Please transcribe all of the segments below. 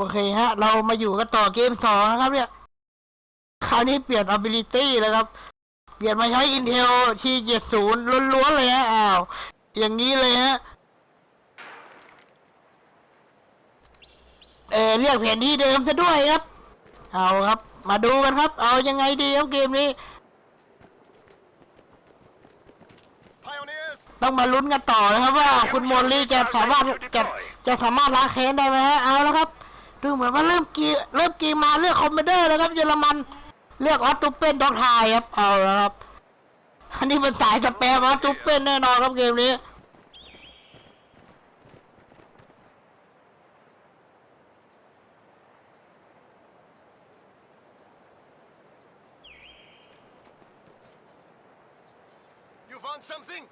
โอเคฮะ เรามาอยู่กันต่อเกมสองนะครับ เนี่ย คราวนี้เปลี่ยน ability แล้วครับ เปลี่ยนมาใช้ Intel T70 ล้วนๆเลยฮะอ้าว อย่างนี้เลยฮะ เออเรียกแผนที่เดิมซะด้วยครับ เอาครับ มาดูกันครับ เอายังไงดีครับเกมนี้ Pioneers! ต้องมาลุ้นกันต่อนะครับว่าคุณโมลลี่จะสามารถจะจะสามารถล้างแค้นได้ไหมฮะ เอาแล้วครับ ดูเหมือนว่าเริ่มกีเริ่มกีมาเลือกคอมเมเดอร์แล้วครับเยอรมันเลือกออสตูเป็นดอกไทายครับเอาแล้วครับอันนี้เป็นสายสแปมออสตูเป็นแน่นอนครับเกมนี้ You found something?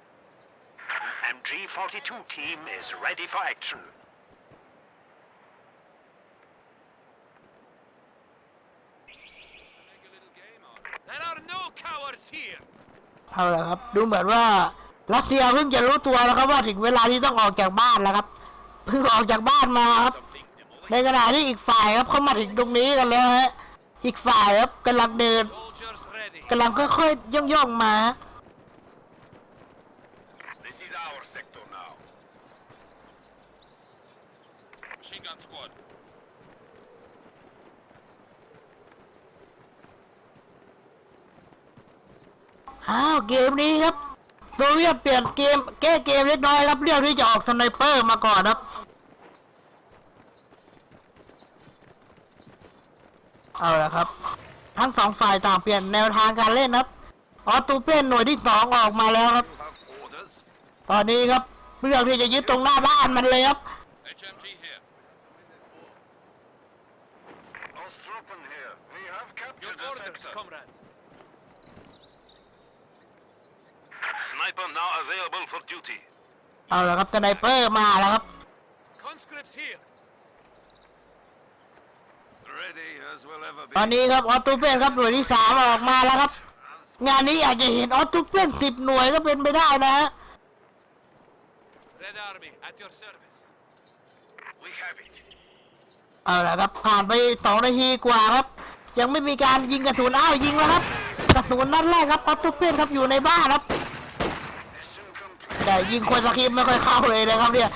MG42 team is ready for action. There are no cowards here. เอาละครับ ดูเหมือนว่ารัสเซียเพิ่งจะรู้ตัวแล้วครับว่าถึงเวลาที่ต้องออกจากบ้านแล้วครับเพิ่งออกจากบ้านมาครับ ในขณะที่อีกฝ่ายครับเข้ามาถึงตรงนี้กันแล้วฮะอีกฝ่ายครับกำลังเดิน Soldiers ready. กำลังค่อยๆย่องๆมาฮะ This is our sector now. Machine gun squad. อ้าวเกมนี้ครับโซเวียตเปลี่ยนเกม แก้เกมเล็กน้อยครับเรื่องที่จะออกสไนเปอร์มาก่อนครับเอาละครับ ทั้งสองฝ่ายต่างเปลี่ยนแนวทางการเล่นครับออตูเป็นหน่วยที่สองออกมาแล้วครับ ตอนนี้ครับเรื่องที่จะยึดตรงหน้าบ้านมันเลยครับ HMG here. Ostrupen here. We have Your captured the orders, sector. comrade. Sniper now available for duty. เอาละครับสไนเปอร์มาแล้วครับ Conscripts here. Ready as will ever ตอนนี้ครับออตูเป็นครับหน่วยที่สามออกมาแล้วครับ งานนี้อาจจะเห็นออตูเป็นสิบหน่วยก็เป็นไปได้นะฮะ Red Army at your service. We have it. เอาละครับผ่านไปสองนาทีกว่าครับ ยังไม่มีการยิงกระสุนอ้าวยิงแล้วครับกระสุนนัดแรกครับออตูเป็นครับอยู่ในบ้านครับ Mission complete. แต่ยิงคนสคริปต์ไม่ค่อยเข้าเลยนะครับเนี่ย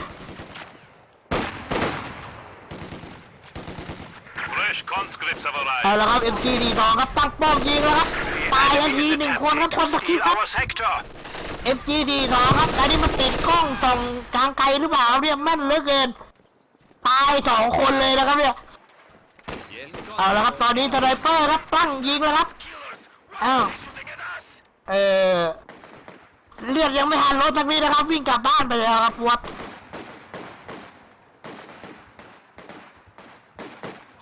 Fresh conscripts have เอา arrived. ละครับ MGD สองครับตั้งป้อมยิงแล้วครับตายทันทีหนึ่งคนครับคนสคริป Steal ต์ครับ our sector. MGD สองครับอันนี้มันติดกล้องส่องกลางไกลหรือเปล่าเนี่ยแม่นเหลือเกินตายสองคนเลยนะครับเนี่ย Yes, เอาละครับตอนนี้สไนเปอร์ครับตั้งยิงแล้วครับอ้าว Shooting at us. เออ เลือดยังไม่ทันลดสักนิดนะครับ วิ่งกลับบ้านไปแล้วครับวัด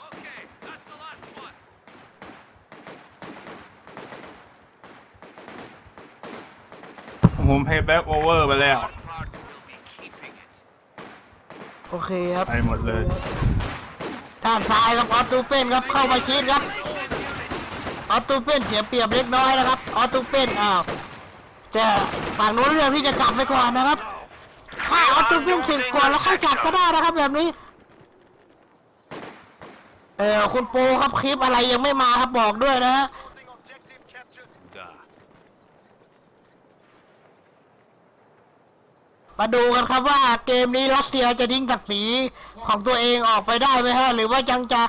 Okay, that's the last one. ผมเพย์แบ็กโอเวอร์ไปแล้ว Part will be keeping it. โอเคครับ ไปหมดเลย ด้านซ้ายครับออตูเป็นครับเข้ามาชิดครับ ออตูเป็นเสียเปรียบเล็กน้อยนะครับ ออตูเป็นอ้าว แต่ฝั่งนู้นเรื่องที่จะกลับไปก่อนนะครับถ้าออตูเป็นสิบก่อนแล้วค่อยกลับก็ได้นะครับแบบนี้ เออคุณโปครับคลิปอะไรยังไม่มาครับบอกด้วยนะฮะมาดูกันครับว่าเกมนี้รัสเซียจะทิ้งศักดิ์ศรีของตัวเองออกไปได้ไหมฮะ หรือว่ายังจะ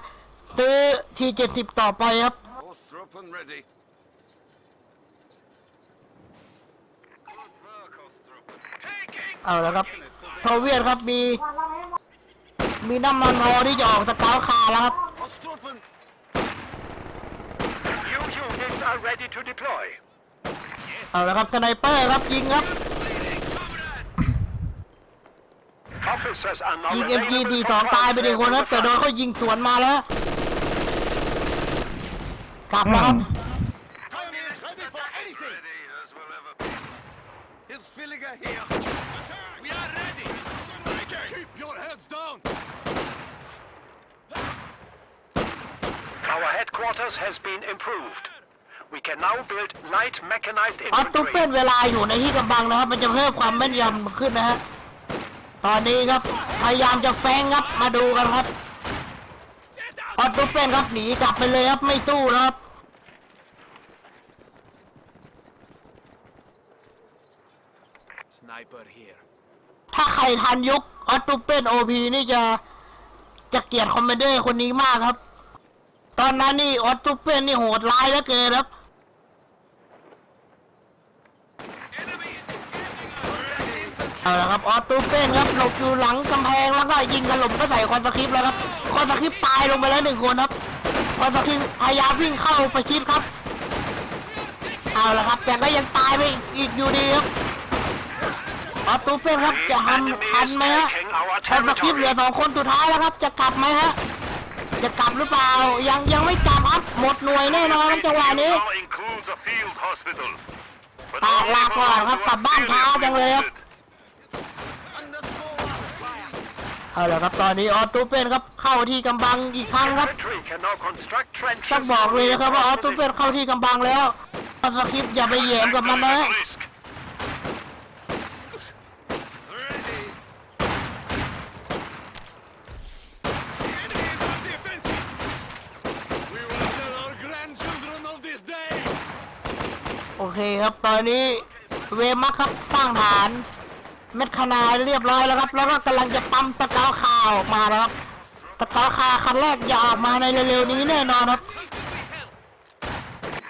ซื้อทีเจ็ดสิบต่อไปครับ Ostrupen ready. Good work, Ostrupen. Taking เอาแล้วครับโซเวียตครับมี มีน้ำมันพอที่จะออกสเกาวคาร์แล้วครับ Ostrupen. New units are ready to deploy. เอาแล้วครับสไนเปอร์ครับยิงครับ Officers are now ยิง available MGD for สองตายไปหนึ่งคนครับ transfer แต่ to โด the น front. เขายิงสวนมาแล้ว กลับแล้วครับ Pioneers ready for anything. Ready as will ever be. Hilfswilliger here. We are ready. Keep your heads down. Our headquarters has been improved. We can now build light mechanized ออตูเป็น infantry. เวลาอยู่ในที่กำบังนะครับ มันจะเพิ่มความแม่นยำขึ้นนะฮะตอนนี้ครับ พยายามจะแฟงครับมาดูกันครับออตตุเป็นครับหนีกลับไปเลยครับไม่สู้แล้วครับ Sniper here. ถ้าใครทันยุคออตตุเป็นโอพีนี่จะจะเกลียดคอมเมเดอร์คนนี้มากครับ ตอนนั้นนี่ออตตุเป็นนี่โหดร้ายเหลือเกินครับเอาละครับออตตูเป็นครับหลบอยู่หลังกำแพงแล้วก็ยิงกระหล่ำก็ใส่คอนสคริปต์แล้วครับคอนสคริปต์ตายลงไปแล้วหนึ่งคนครับคอนสคริปพยายามวิ่งเข้าไปคลิปครับ เอาละครับแต่ก็ยังตายไปอีกอยู่ดีครับ ออตตูเป็นครับจะทันทันไหมฮะคอนสคริปต์เหลือสองคนสุดท้ายแล้วครับ จะกลับไหมฮะจะกลับหรือเปล่ายังยังไม่กลับครับหมดหน่วยแน่นอนครับจังหวะนี้ includes a field hospital. ปากลาก่อนครับกลับบ้านช้าจังเลยครับเอาละครับตอนนี้ออตูเป็นครับเข้าที่กำบังอีกครั้งครับ Infantry can now construct trenches. ต้องบอกเลยนะครับว่าออตูเป็นเข้าที่กำบังแล้วคอนสคริปต์อย่าไปแหยมกับมันนะ Risk. Ready. The enemy is on the offensive. We will tell our grandchildren of this day. โอเคครับตอนนี้เวมักครับสร้างฐาน เม็ดคนาดเรียบร้อยแล้วครับ แล้วก็กำลังจะปั๊มตะกาคาออกมาแล้วครับตะกาคาคันแรกจะออกมาในเร็วๆนี้แน่นอนครับ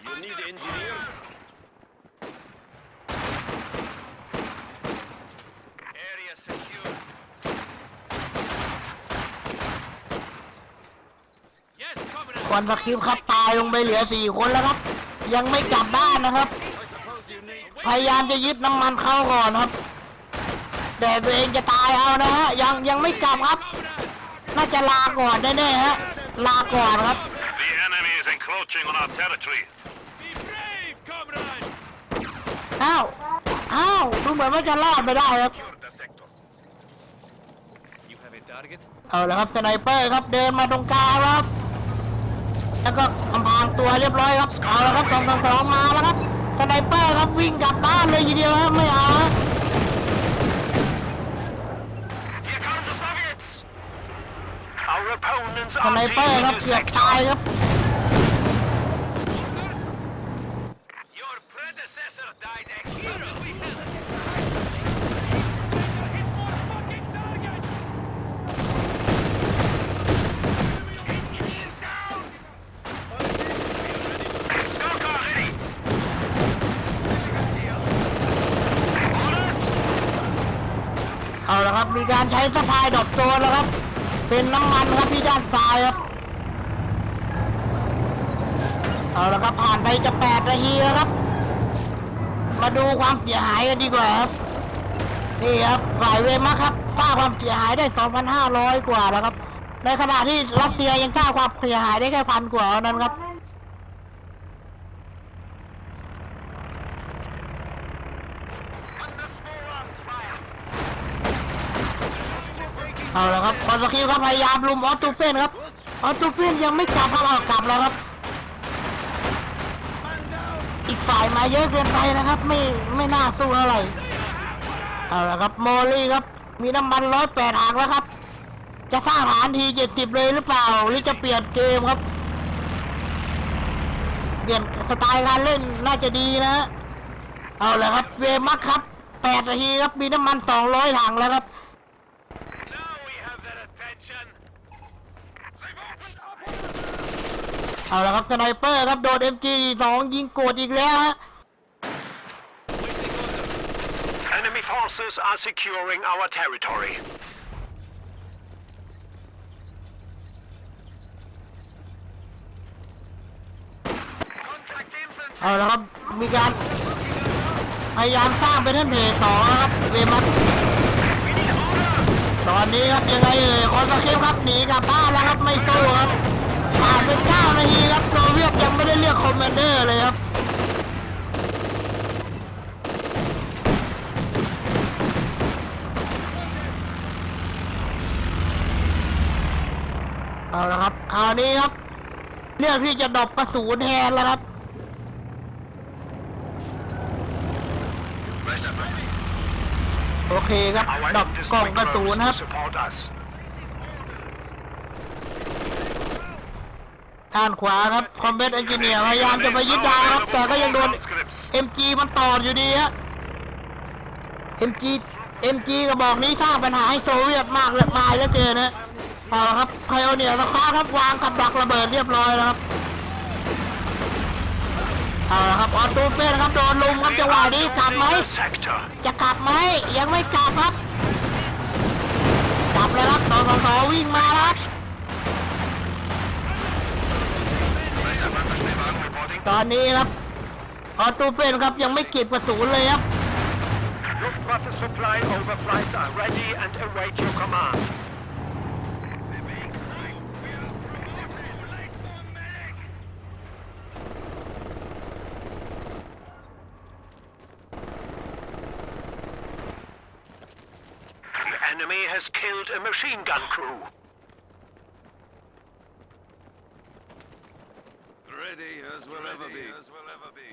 You need engineers. Area secure. Yes, คอนสคริปครับตายลงไปเหลือสี่คนแล้วครับ ยังไม่กลับบ้านนะครับ I suppose you need พยายามจะยึดน้ำมันเข้าก่อนครับ แต่ตัวเองจะตายเอานะฮะยังยังไม่กลับครับ น่าจะลาก่อนแน่ๆฮะลาก่อนครับ The enemy is encroaching on our territory. Be brave, comrade. อ้าวอ้าวดูเหมือนว่าจะรอดไปได้ครับ The sector. You have a target? เอาละครับสไนเปอร์ครับเดินมาตรงกลางแล้วครับ แล้วก็อำพรางตัวเรียบร้อยครับ เอาละครับสองสองสองมาแล้วครับ สไนเปอร์ครับวิ่งกลับบ้านเลยทีเดียวครับไม่เอาฮะ Here comes the Soviets. Our opponents สไนเปอร์ครับเกือบตายครับ ครับ มีการใช้สะพายดอกโจรแล้วครับ เป็นน้ำมันครับที่ด้านซ้ายครับ เอาละครับผ่านไปจะแปดนาทีแล้วครับ มาดูความเสียหายกันดีกว่าครับ นี่ครับฝ่ายเวมักครับสร้างความเสียหายได้ 2,500 กว่าแล้วครับ ในขณะที่รัสเซียยังสร้างความเสียหายได้แค่พันกว่าเท่านั้นครับ Under small arms fire. เอาละครับคอนสคิวครับพยายามลุมออสตูเฟนครับออสตูเฟนยังไม่กลับครับเอากลับแล้วครับ อีกฝ่ายมาเยอะเกินไปนะครับ ไม่ไม่น่าสู้เท่าไหร่เอาละครับโมลี่ครับ มีน้ำมันร้อยแปดถังแล้วครับ จะสร้างฐานทีเจ็ดสิบเลยหรือเปล่า หรือจะเปลี่ยนเกมครับ เปลี่ยนสไตล์การเล่นน่าจะดีนะฮะเอาละครับเวมักครับแปดนาทีครับมีน้ำมันสองร้อยถังแล้วครับ Now we have their attention. เอาละครับสไนเปอร์ครับโดน MG2 ยิงโกดอีกแล้วฮะ Enemy forces are securing our territory. เอาละครับมีการพยายามสร้างเป็นท่านเพจสองนะครับเวมัสตอนนี้ครับยังไงเอ่ยคอนสเคปครับหนีกลับบ้านแล้วครับไม่สู้ครับ ผ่านไปเก้านาทีครับโซเวียตยังไม่ได้เลือกคอมมานเดอร์เลยครับเอาละครับคราวนี้ครับเลือกที่จะดรอปกระสุนแทนแล้วครับโอเคครับดรอปกล่องกระสุนครับ support us. ด้านขวาครับคอมเบทเอนจิเนียร์พยายามจะไปยึดดาวครับ แต่ก็ยังโดน MG มันต่ออยู่ดีฮะ MG MG กระบอกนี้สร้างปัญหาให้โซเวียตมากเลยมายเหลือเกินนะเอาละครับไพโอเนียร์สคาครับวางกับดักระเบิดเรียบร้อยแล้วครับเอาละครับออตูเฟนครับโดนลุมครับจังหวะนี้กลับไหมจะกลับไหมยังไม่กลับครับกลับแล้วครับสองสองสองวิ่งมาแล้วครับ Reporting. ตอนนี้ครับออตูเฟนครับยังไม่เก็บกระสุนเลยครับ Luftwaffe supply overflights are ready and await your command. The enemy has killed a machine gun crew. Ready as we'll ever be. As we'll ever be.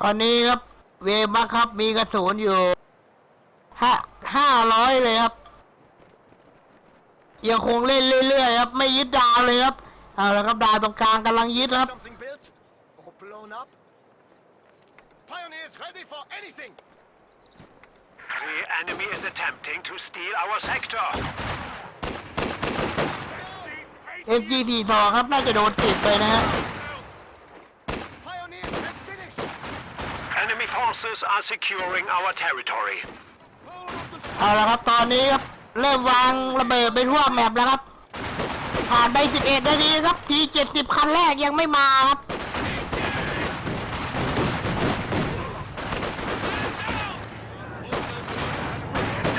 ตอนนี้ครับ เวบักครับมีกระสุนอยู่ห้าห้าร้อยเลยครับ ยังคงเล่นเรื่อยๆครับ ไม่ยึดดาวเลยครับเอาละครับดาวตรงกลางกำลังยึดครับ Something built or blown up? Pioneers ready for anything! The enemy is attempting to steal our sector. MG42 ครับ น่าจะโดนติดไปนะฮะ Pioneers have finished! Enemy forces are securing our territory. เอาละครับ ตอนนี้ครับ เริ่มวางระเบิดไปทั่วแมปแล้วครับ ผ่านไป11นาทีครับที70 คันแรกยังไม่มาครับ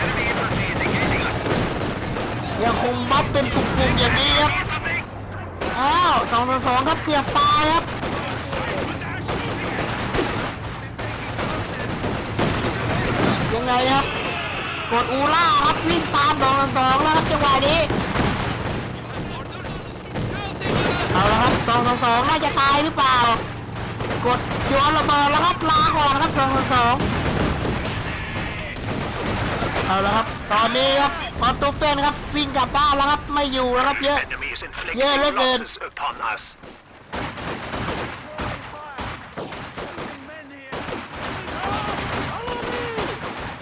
Enemy infantry is engaging us. ยังคงบัฟเป็นกลุ่มๆอย่างนี้ครับ อ้าวสองต่อสองครับเกือบตายครับยังไงครับ กดอูล่าครับวิ่งตามสองต่อสองแล้วครับจังหวะนี้ เอาละครับสองต่อสองน่าจะตายหรือเปล่า กดโยนระเบิดแล้วครับลาก่อนครับสองต่อสองเอาละครับ ตอนนี้ครับ พอตุ๊กเป็นครับวิ่งกลับบ้านแล้วครับไม่อยู่แล้วครับเยอะ Enemy is inflicting Yeah, look at- losses upon us.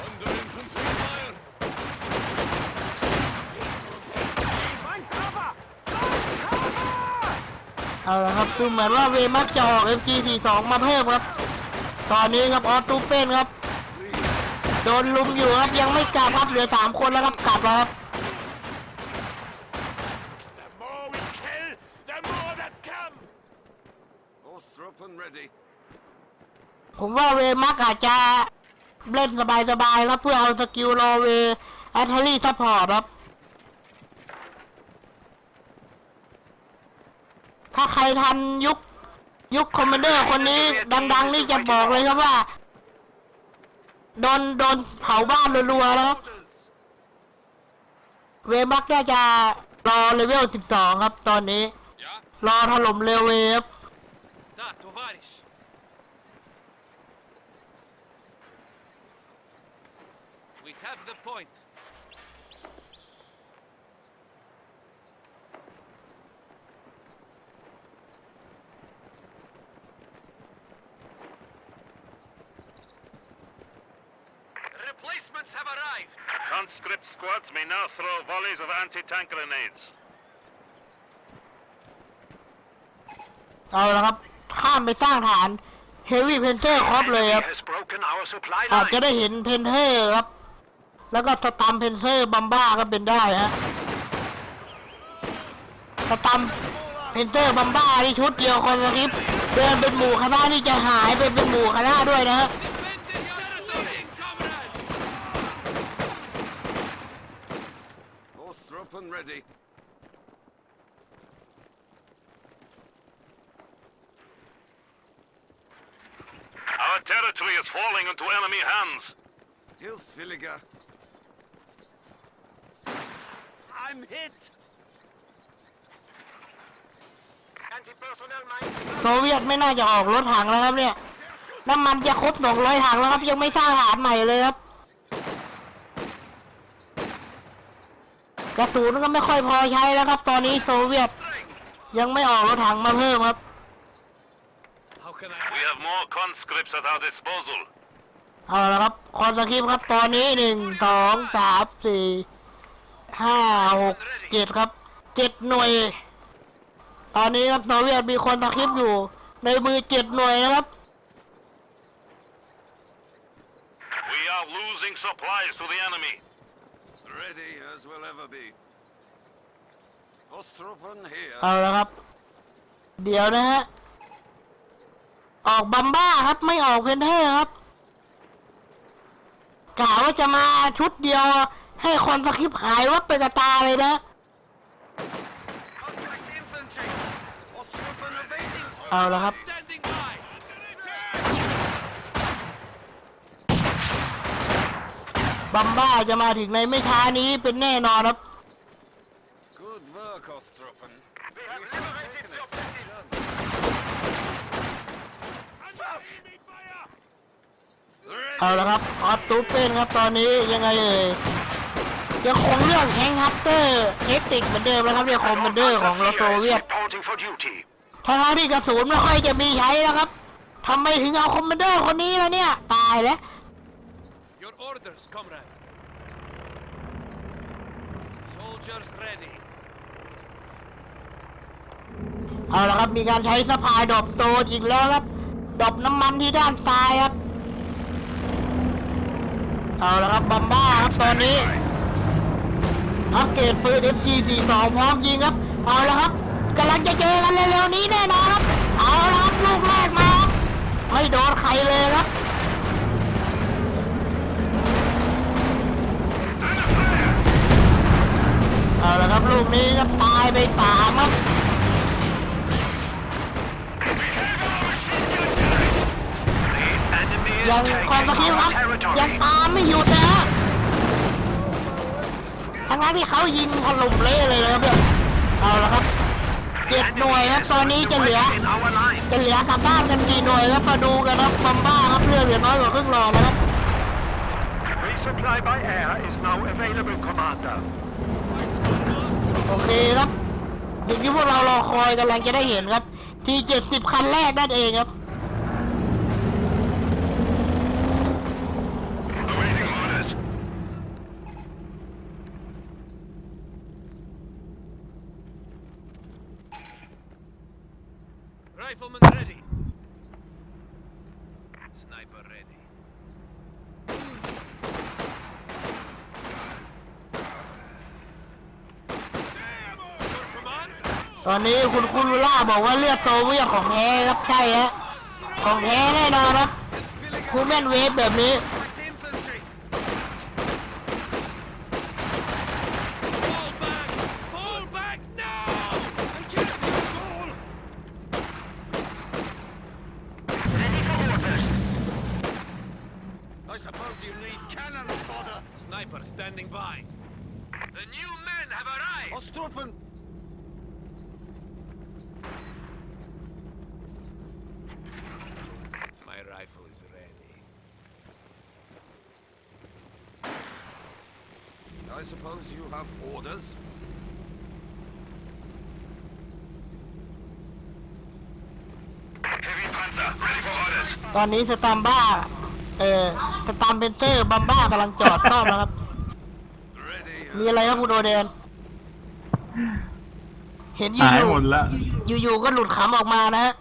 Under infantry fire. เอาละครับดูเหมือนว่าเวมักจะออก MG42 มาเพิ่มครับ ตอนนี้ครับออตูเป็นครับ โดนลุมอยู่ครับยังไม่กลับครับเหลือสามคนแล้วครับกลับแล้วครับ The more we kill, the more that come. Ostrop and ready. ผมว่าเวมักอาจจะเล่นสบายๆครับเพื่อเอาสกิลรอเวแอตเทอรี่ซัพพอร์ตครับถ้าใครทันยุคยุคคอมมานเดอร์คนนี้ดัง ๆ นี่จะบอกเลยครับว่า โดนโดนเผาบ้านรัวๆแล้ว เวมักน่าจะรอเลเวล 12 ครับตอนนี้ รอถล่มเรลเวฟ Conscript squads may now throw volleys of anti-tank grenades. เอาละครับ ข้ามไปสร้างฐานเฮฟวี่เพนเทอร์ครอปเลย Enemy ครับ has broken our supply อาจจะ line. ได้เห็นเพนเทอร์ครับ แล้วก็สตัมเพนเทอร์บัมบ้าก็เป็นได้ฮะสตัมเพนเทอร์บัมบ้าที่ชุดเดียวคนละคลิป เดินเป็นหมู่คณะนี่จะหายไปเป็นหมู่คณะด้วยนะฮะ Defend this territory, comrades! Ostrop and ready. Our territory is falling into enemy hands. Hilsvilliger. I'm hit. Anti-personnel mines โซเวียตไม่น่าจะออกรถถังแล้วครับเนี่ย น้ำมันจะครบ200ถังแล้วครับ ยังไม่สร้างฐานใหม่เลยครับ ระสุนก็ไม่ค่อยพอใช้แล้วครับ ตอนนี้โซเวียตยังไม่ออกรถถังมาเพิ่มครับ How can I We have more conscripts at our disposal. เอาละครับคอนสคริปต์ครับตอนนี้หนึ่งสองสามสี่ห้าหกเจ็ดครับเจ็ดหน่วย ตอนนี้ครับโซเวียตมีคนสคริปต์อยู่ ในมือเจ็ดหน่วยนะครับ We are losing supplies to the enemy. Ready as we'll ever be. Ostrupen here. เอาละครับ เดี๋ยวนะฮะ ออกบัมบ้าครับไม่ออกเพนเทอร์ครับกะว่าจะมาชุดเดียว ให้คนสคริปต์หายวับไปกระตาเลยนะ Contact infantry. Ostrupen evading. เอาละครับ standing by? บัมบ้าจะมาถึงในไม่ช้านี้เป็นแน่นอนครับ Good work, Ostrupen. We have liberated the objective. Enemy fire! เอาละครับออสตูเป็นครับตอนนี้ยังไงเอ่ยยังคงเรื่องแฮงฮัตเตอร์เทคติกเหมือนเดิมนะครับเนี่ยคอมมานเดอร์ของเราโซเวียต reporting for duty. ทั้งๆที่กระสุนไม่ค่อยจะมีใช้แล้วครับทำไมถึงเอาคอมมานเดอร์คนนี้แล้วเนี่ย ตายแล้ว Your orders, comrade. Soldiers ready. เอาละครับมีการใช้สะพายดอปโตอีกแล้วครับดอปน้ำมันที่ด้านซ้ายครับ เอาละครับบัมบ้าครับตอนนี้อัปเกรดปืน FG42 พร้อมยิงครับ เอาละครับกำลังจะเจอกันเร็วๆนี้แน่นอนครับ เอาละครับลูกแรกมาไม่โดนใครเลยครับ กนี้ก็ตายไปสามครับยังคอนส taking คิวครับยังตามไม่หยุดนะฮะทั้งนั้นที่เขายิงถล่มเละเลยนะครับเนี่ยเอาละครับเจ็ดหน่วยครับตอนนี้จะเหลือจะเหลือกลับบ้านกันกี่หน่วยครับมาดูกันครับบัมบ้าครับเรือเหลือน้อยกว่าครึ่งหลอดแล้วครับ Resupply by air is now available, Commander. โอเคครับสิ่งที่พวกเรารอคอยกำลังจะได้เห็นครับทีเจ็ดสิบคันแรกนั่นเองครับ Rifleman ready. Sniper ready. Your command? ตอนนี้คุณคุณลูล่าบอกว่าเลือดโซเวียตของแท้ครับใช่ฮะของแท้แน่นอนครับคูแมนเวฟแบบนี้ Contact infantry. Fall back! Fall back now! I can't use all! I suppose you need cannon fodder. Sniper standing by. The new men have arrived! Ostrupen. My rifle is ready. I suppose you have orders. Heavy panzer, ready for orders. ตอนนี้สตัมบ้า เอ่อสตัมเพนเตอร์บัมบ้ากำลังจอดซ่อมแล้วครับ Ready. มีอะไรครับคุณโอเดน เห็นอหายยู่หมดแล้วๆอยู่ๆก็หลุดขำออกมานะฮะ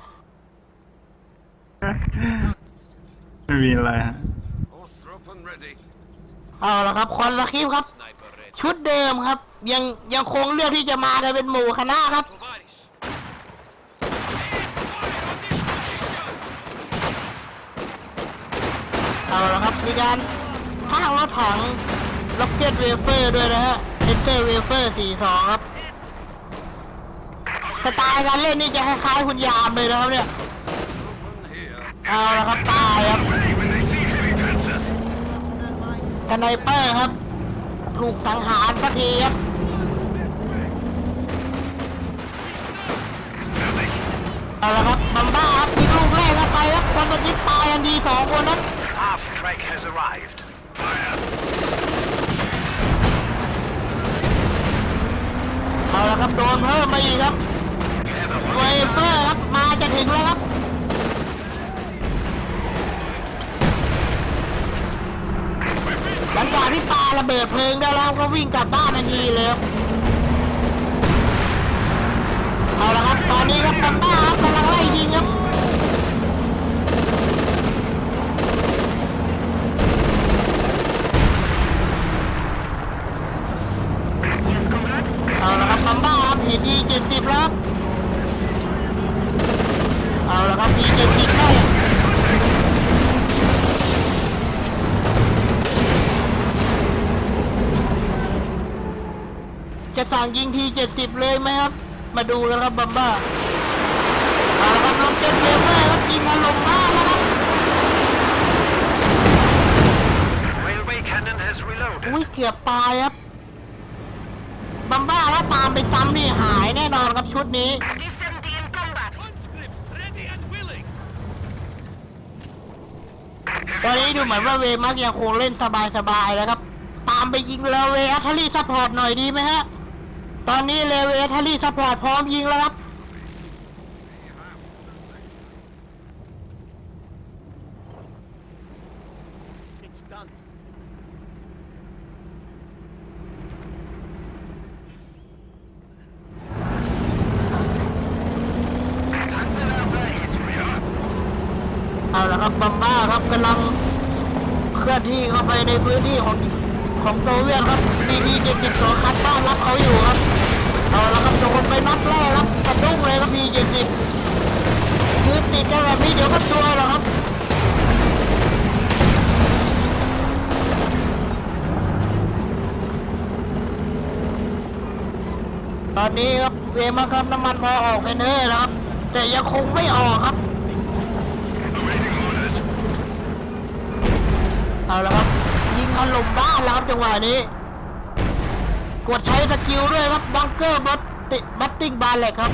ไม่มีอะไรฮะ Ostrupen ready. เอาละครับคอนสคริปต์ครับ Sniper ready. ชุดเดิมครับ ยังยังคงเลือกที่จะมากันเป็นหมู่คณะครับ Tovarish! Fire on this position! เอาละครับมีการข้างรถถังล็อกเก็ตเวเฟอร์ด้วยนะฮะเอนเตอร์เวเฟอร์42 ครับ สไตล์การเล่นนี่จะคล้ายๆคุณยามเลยนะครับเนี่ย Ostrupen here. เอาละครับตายครับ สไนเปอร์ครับถูกสังหารสักทีครับเอาละครับบัมบ้าครับยิงลูกแรกเข้าไปครับคนประชิดตายกันดีสองคนครับ Half track has arrived. ครับโดนเพิ่มมาอีกครับเวเฟอร์ครับมาจะถึงแล้วครับ หลังจากที่ปาระเบิดเพลิงได้แล้วก็วิ่งกลับบ้านทันทีเลย ยิงทีเจ็ดสิบเลยไหมครับ มาดูกันครับบัมบ้าเอาละครับลงเจ็ดเร็วเลยครับยิงถล่มบ้านแล้วครับ Railway cannon has reloaded. อุ้ยเกือบตายครับบัมบ้าถ้าตามไปซ้ำนี่หายแน่นอนครับชุดนี้ Conscripts ready and willing. ตอนนี้ดูเหมือนว่าเวมักยังคงเล่นสบายๆแล้วครับ ตามไปยิงเลเวอัทลีซัพพอร์ตหน่อยดีไหมฮะ ตอนนี้เลเวอัทลีซัพพอร์ตพร้อมยิงแล้วครับเอาละครับบัมบ้าครับกำลังเคลื่อนที่เข้าไปในพื้นที่ของของโซเวียตครับดีดีเจ็ดสิบสองคัดบ้านรับเขาอยู่ครับ ครับพีเจ็ดสิบยืนติดกันแบบนี้เดี๋ยวก็ตัวหรอครับตอนนี้ครับเวมาครับน้ำมันพอออกเป็นเท่แล้วครับ แต่ยังคงไม่ออกครับ เอาละครับ ยิงถล่มบ้านแล้วครับจังหวะนี้ กดใช้สกิลด้วยครับบังเกอร์บัตติบัตติ้งบาร์เล็กครับ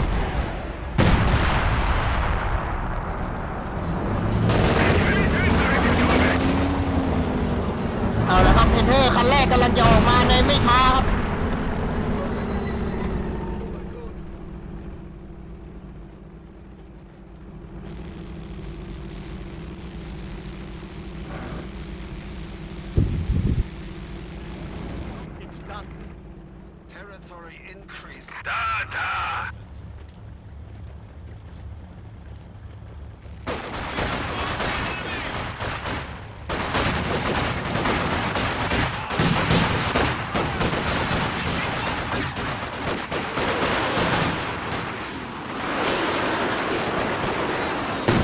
เอาละครับเพนเท อร์คันแรกกำลังจะออกมาในไม่ช้าครับ It's done. Territory increase. Da, da.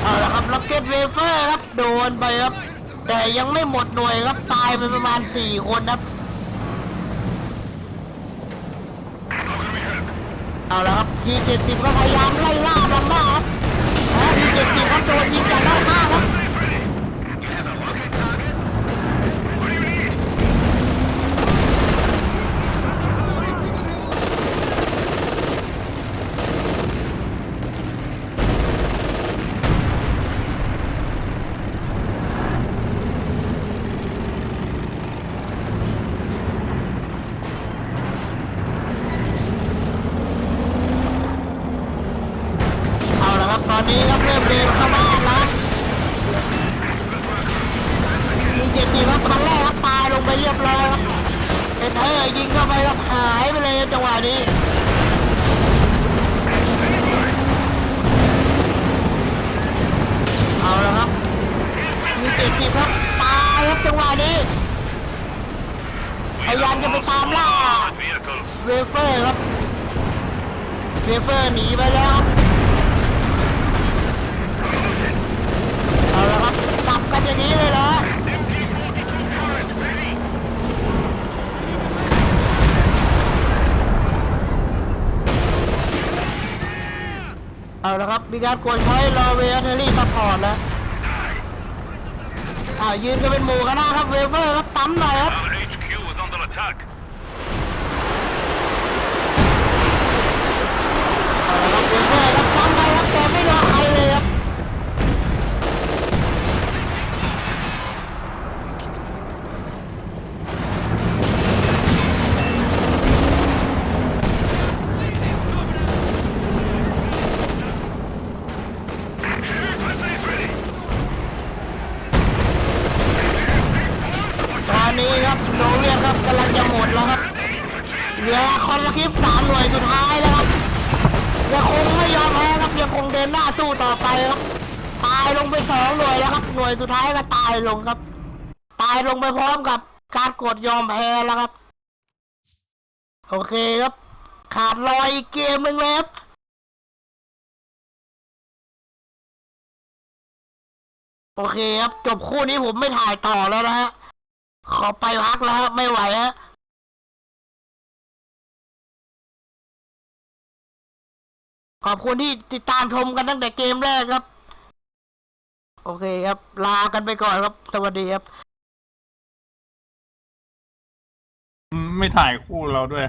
เอาละ เก็ตเฟอร์ครับโดนไปครับ แต่ยังไม่หมดหน่วยครับตายไปประมาณ 4 คนครับ เอาละครับทีเจ็ดสิบก็พยายามไล่ล่าบัมบ้าครับทีเจ็ดสิบครับโดนยิงจากด้านข้างครับ เรียบร้อยครับเป็นเธอยิงเข้าไปครับหายไปเลยจังหวะนี้เอาละครับทีเจ็ดสิบครับตายครับจังหวะนี้พยายามจะไปตามล่าเวเฟอร์ครับเวเฟอร์หนีไปแล้วครับ เอาละครับ มีการกดใช้รอเวอร์เทอรี่ซัพพอร์ตแล้วอ่ายืนกันเป็นหมู่กันนะครับ เวเฟอร์ครับตั้มหน่อยครับ Our HQ is under attack. เอาละครับเวเฟอร์ครับตั้มไปครับ อนสคริปสามหน่วยสุดท้ายแล้วครับยังคงไม่ยอมแพ้ครับยังคงเดินหน้าสู้ต่อไปครับตายลงไปสองหน่วยแล้วครับ หน่วยสุดท้ายก็ตายลงครับ ตายลงไปพร้อมกับการกดยอมแพ้แล้วครับ โอเคครับ ขาดลอยอีกเกมหนึ่งแล้วโอเคครับ จบคู่นี้ผมไม่ถ่ายต่อแล้วนะฮะ ขอไปพักแล้วครับไม่ไหวฮะ ขอบคุณที่ติดตามชมกันตั้งแต่เกมแรกครับ โอเคครับ ลากันไปก่อนครับ สวัสดีครับ ไม่ถ่ายคู่เราด้วย